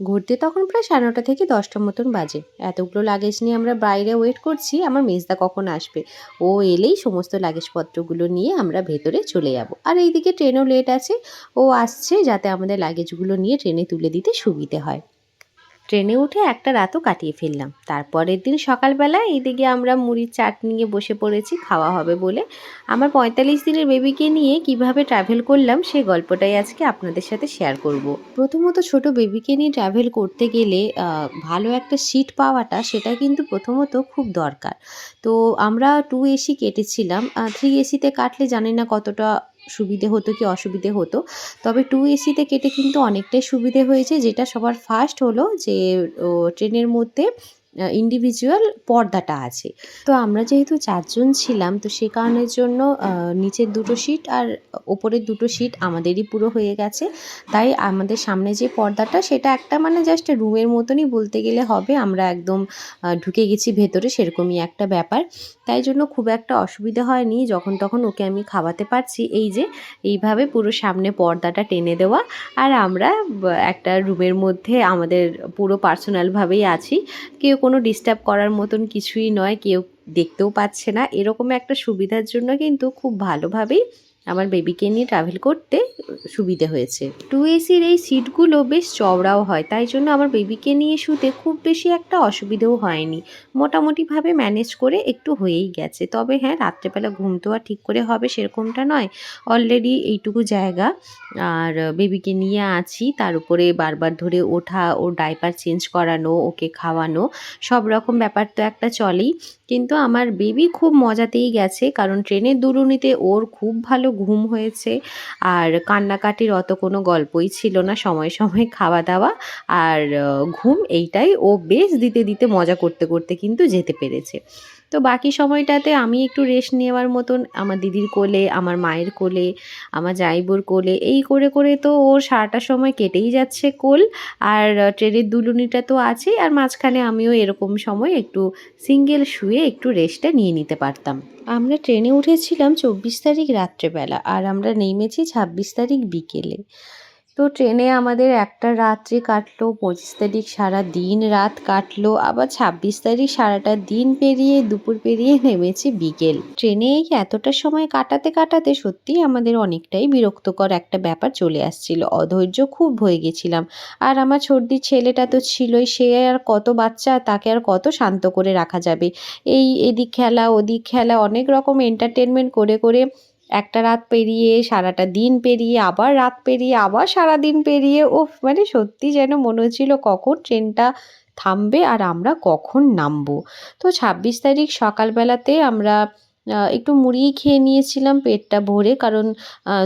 ঘুরতে তখন প্রায় সাড়ে নটা থেকে দশটার মতন বাজে। এতগুলো লাগেজ নিয়ে আমরা বাইরে ওয়েট করছি, আমার মেজদা কখন আসবে? ও এলেই সমস্ত লাগেজপত্রগুলো নিয়ে আমরা ভেতরে চলে যাব। আর এইদিকে ট্রেনও লেট আছে, ও আসছে যাতে আমাদের লাগেজগুলো নিয়ে ট্রেনে তুলে দিতে সুবিধে হয়। ট্রেনে উঠে একটা রাতও কাটিয়ে ফেললাম। তারপরের দিন সকালবেলা এইদিকে আমরা মুড়ির চাট নিয়ে বসে পড়েছি, খাওয়া হবে বলে। আমার পঁয়তাল্লিশ দিনের বেবিকে নিয়ে কীভাবে ট্রাভেল করলাম সেই গল্পটাই আজকে আপনাদের সাথে শেয়ার করব। প্রথমত ছোট বেবিকে নিয়ে ট্রাভেল করতে গেলে ভালো একটা সিট পাওয়াটা সেটা কিন্তু প্রথমত খুব দরকার। তো আমরা টু এসি কেটেছিলাম থ্রি এসিতে কাটলে জানি না কতটা সুবিধে হতো কি অসুবিধে হতো। তবে টু এসিতে কেটে কিন্তু অনেকটাই সুবিধে হয়েছে, যেটা সবার ফার্স্ট হলো যে ট্রেনের মধ্যে ইন্ডিভিজুয়াল পর্দাটা আছে। তো আমরা যেহেতু চারজন ছিলাম, তো সে কারণের জন্য নিচের দুটো সিট আর ওপরের দুটো সিট আমাদেরই পুরো হয়ে গেছে। তাই আমাদের সামনে যে পর্দাটা, সেটা একটা মানে জাস্ট রুমের মতনই বলতে গেলে হবে। আমরা একদম ঢুকে গেছি ভেতরে, সেরকমই একটা ব্যাপার। তাই জন্য খুব একটা অসুবিধা হয়নি। যখন তখন ওকে আমি খাওয়াতে পারছি। এই যে, এইভাবে পুরো সামনে পর্দাটা টেনে দেওয়া। আর আমরা একটা রুমের মধ্যে আমাদের পুরো পার্সোনালভাবেই আছি। কেউ কোনো ডিস্টার্ব করার মতন কিছুই নয়, কেউ দেখতেও পাচ্ছে না। এরকম একটা সুবিধার জন্য কিন্তু খুব ভালোভাবেই আমার বেবিকে নিয়ে ট্রাভেল করতে সুবিধে হয়েছে। টু এসির এই সিটগুলো বেশ চওড়াও হয়, তাই জন্য আমার বেবিকে নিয়ে শুতে খুব বেশি একটা অসুবিধেও হয়নি। মোটামুটিভাবে ম্যানেজ করে একটু হয়েই গেছে। তবে হ্যাঁ রাত্রেবেলা ঘুম তো আর ঠিক করে হবে সেরকমটা নয়। অলরেডি এইটুকু জায়গা। আর বেবিকে নিয়ে আছি, তার উপরে বারবার ধরে ওঠা, ওর ডাইপার চেঞ্জ করানো, ওকে খাওয়ানো, সব রকম ব্যাপার তো একটা চলেই। কিন্তু আমার বেবি খুব মজাতেই গেছে, কারণ ট্রেনের দুরুনিতে ওর খুব ভালো ঘুম হয়েছে আর কান্নাকাটির অত কোনো গল্পই ছিল না। সময় সময় খাওয়া দাওয়া আর ঘুম এইটাই। ও বেশ দিতে দিতে মজা করতে করতে কিন্তু যেতে পেরেছে। তো বাকি সময়টাতে আমি একটু রেস্ট নেওয়ার মতন আমার দিদির কোলে, আমার মায়ের কোলে, আমার জাইবোর কোলে, এই করে করে তো ওর সারাটা সময় কেটেই যাচ্ছে কোল। আর ট্রেনের দুলুনিটা তো আছেই আর মাঝখানে আমিও এরকম সময় একটু সিঙ্গেল শুয়ে একটু রেস্টটা নিয়ে নিতে পারতাম। আমরা ট্রেনে উঠেছিলাম চব্বিশ তারিখ রাত্রেবেলা, আর আমরা নেমেছি ছাব্বিশ তারিখ বিকেলে। তো ট্রেনে আমাদের একটা রাত্রি কাটলো, পঁচিশ তারিখ সারা দিন রাত কাটলো, আবার ছাব্বিশ তারিখ সারাটা দিন পেরিয়ে, দুপুর পেরিয়ে নেমেছে বিকেল। ট্রেনে এতটা সময় কাটাতে কাটাতে সত্যিই আমাদের অনেকটাই বিরক্তকর একটা ব্যাপার চলে আসছিল। অধৈর্য খুব হয়ে গেছিলাম। আর আমার ছোটদি ছেলেটা তো ছিলই, সে আর কত বাচ্চা, তাকে আর কত শান্ত করে রাখা যাবে। এই এদিক খেলা, ওদিক খেলা, অনেক রকম এন্টারটেনমেন্ট করে করে একটা রাত পেরিয়ে, সারাটা দিন পেরিয়ে, আবার রাত পেরিয়ে, আবার সারা দিন পেরিয়ে। ও মানে সত্যি যেন মনে হচ্ছিল কখন ট্রেনটা থামবে আর আমরা কখন নামবো। তো ছাব্বিশ তারিখ সকালবেলাতে আমরা একটু মুড়িই খেয়ে নিয়েছিলাম পেটটা ভরে। কারণ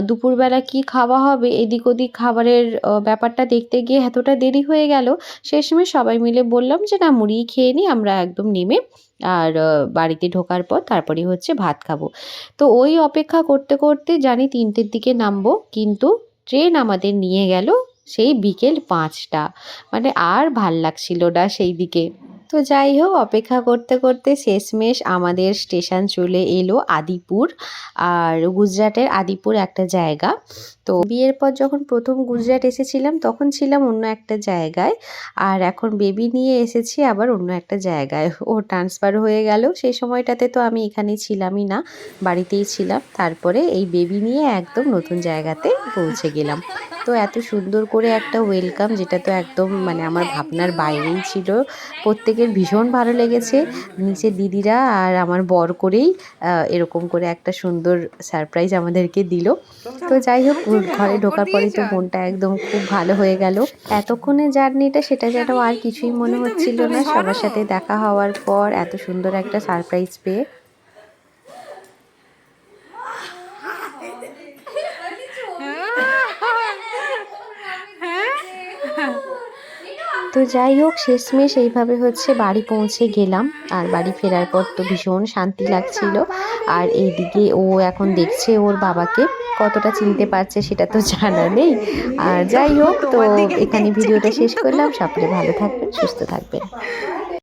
দুপুরবেলা কি খাওয়া হবে, এদিক ওদিক খাবারের ব্যাপারটা দেখতে গিয়ে এতটা দেরি হয়ে গেল শেষমেশ সবাই মিলে বললাম যে, না, মুড়িই খেয়ে নিই আমরা একদম নেমে আর বাড়িতে ঢোকার পর তারপরে হচ্ছে ভাত খাব। তো ওই অপেক্ষা করতে করতে জানি তিনটের দিকে নামবো, কিন্তু ট্রেন আমাদের নিয়ে গেল সেই বিকেল পাঁচটা। মানে আর ভালো লাগছিল না সেই দিকে। তো যাই হোক, অপেক্ষা করতে করতে শেষমেশ আমাদের স্টেশন চলে এলো আদিপুর। আর গুজরাটের আদিপুর একটা জায়গা। তো বিয়ের পর যখন প্রথম গুজরাট এসেছিলাম, তখন ছিলাম অন্য একটা জায়গায়। আর এখন বেবি নিয়ে এসেছি, আবার অন্য একটা জায়গায়। ও ট্রান্সফার হয়ে গেল। সেই সময়টাতে তো আমি এখানে ছিলামই না, বাড়িতেই ছিলাম। তারপরে এই বেবি নিয়ে একদম নতুন জায়গাতে পৌঁছে গেলাম। তো এত সুন্দর করে একটা ওয়েলকাম যেটা তো একদম মানে আমার ভাবনার বাইরেই ছিল। প্রত্যেকের ভীষণ ভালো লেগেছে। নিচে দিদিরা আর আমার বর করেই এরকম করে একটা সুন্দর সারপ্রাইজ আমাদেরকে দিল। তো যাই হোক ঘরে ঢোকার পরেই তো মনটা একদম খুব ভালো হয়ে গেল। এতক্ষণে জার্নিটা সেটা যেন আর কিছুই মনে হচ্ছিল না। সবার সাথে দেখা হওয়ার পর এত সুন্দর একটা সারপ্রাইজ পেয়ে তো যাই হোক, শেষমেশ এইভাবে হচ্ছে বাড়ি পৌঁছে গেলাম। আর বাড়ি ফেরার পর তো ভীষণ শান্তি লাগছিল। আর এইদিকে ও এখন দেখছে ওর বাবাকে, কতটা চিনতে পারছে সেটা তো জানা নেই। আর যাই হোক, তো এখানে ভিডিওটা শেষ করলাম। সকলে ভালো থাকবেন, সুস্থ থাকবেন।